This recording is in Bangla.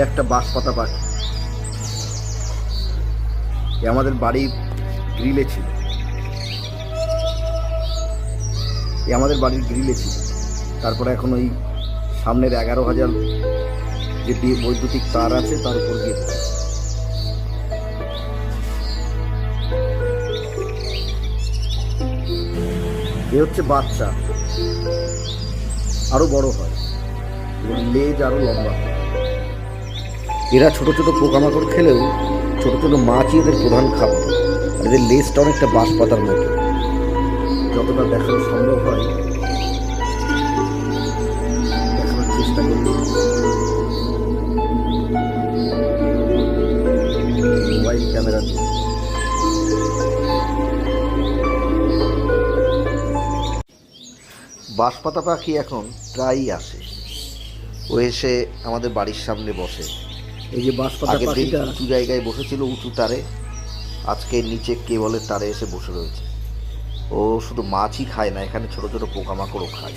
একটা বাঁশপাতা পাখি এ আমাদের বাড়ির গ্রিলে ছিল। এ আমাদের বাড়ির গ্রিলে ছিল। তারপরে এখন ওই সামনের এগারো হাজার যে বৈদ্যুতিক তার আছে, তার উপর গিয়ে এ হচ্ছে বাচ্চা। আরও বড় হয়। এবং লেজ আরও লম্বা হয়। এরা ছোট ছোট পোকামাকড় খেলেও ছোট ছোট মাছই এদের প্রধান খাদ্য। আর এদের লেজটা অনেকটা বাঁশ পাতার মতো। যতটা দেখানো সম্ভব হয় মোবাইল ক্যামেরা বাঁশপাতা পাখি এখন প্রায়ই আসে। ও এসে আমাদের বাড়ির সামনে বসে। এই যে বাস পাখিটা। উঁচু জায়গায় বসেছিল উঁচু তারে। আজকে নিচে কেবলের তারে এসে বসে রয়েছে। ও শুধু মাছই খায় না এখানে ছোট ছোট পোকামাকড়ও খায়।